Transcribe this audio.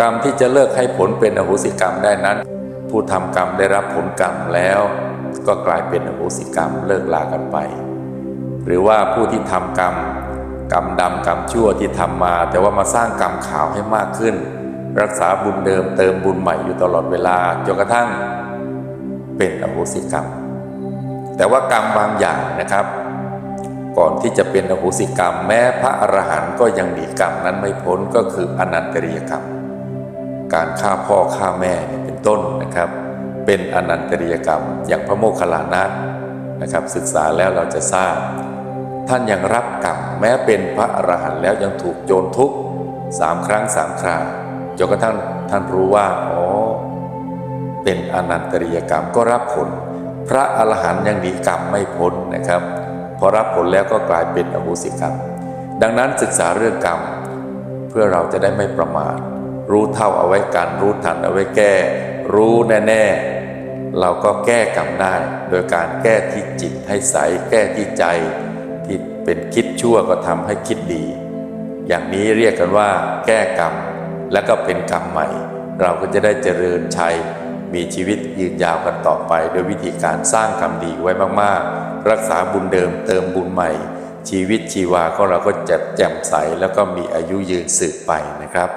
กรรมที่จะเลิกให้ผลเป็นอโหสิกรรมได้นั้น ผู้ทำกรรมได้รับผลกรรมแล้ว ก็กลายเป็นอโหสิกรรมเลิกลากันไป หรือว่าผู้ที่ทำกรรม กรรมดำกรรมชั่วที่ทำมา แต่ว่ามาสร้างกรรมขาวให้มากขึ้น รักษาบุญเดิมเติมบุญใหม่อยู่ตลอดเวลาจนกระทั่งเป็นอโหสิกรรม แต่ว่ากรรมบางอย่างนะครับ ก่อนที่จะเป็นอโหสิกรรม แม้พระอรหันต์ก็ยังหนีกรรมนั้นไม่พ้นก็คืออนันตริยกรรม การฆ่าพ่อฆ่าแม่เป็นต้นนะครับ เป็นอนันตริยกรรม อย่างพระโมคคัลลานะนะครับ ศึกษาแล้วเราจะทราบ ท่านยังรับกรรมแม้เป็นพระอรหันต์แล้วยังถูกโจรทุบสามครั้งสามคราจนกระทั่งท่านรู้ว่าอ๋อเป็นอนันตริยกรรมก็รับผล พระอรหันต์ยังหนีกรรมไม่พ้นนะครับ พอรับผลแล้วก็กลายเป็นอโหสิกรรม ดังนั้นศึกษาเรื่องกรรม เพื่อเราจะได้ไม่ประมาท รู้เท่าเอาไว้กันรู้ทันเอาไว้แก้ รู้แน่ๆ เราก็แก้กรรมได้ โดยการแก้ที่จิตให้ใส แก้ที่ใจ ที่เป็นคิดชั่วก็ทำให้คิดดี อย่างนี้เรียกกันว่าแก้กรรม และก็เป็นกรรมใหม่ เราก็จะได้เจริญชัย มีชีวิตยืนยาวกันต่อไป โดยวิธีการสร้างกรรมดีไว้มากๆ รักษาบุญเดิมเติมบุญใหม่ ชีวิตชีวาของเราก็จะแจ่มใสแล้วก็มีอายุยืนสืบไปนะครับ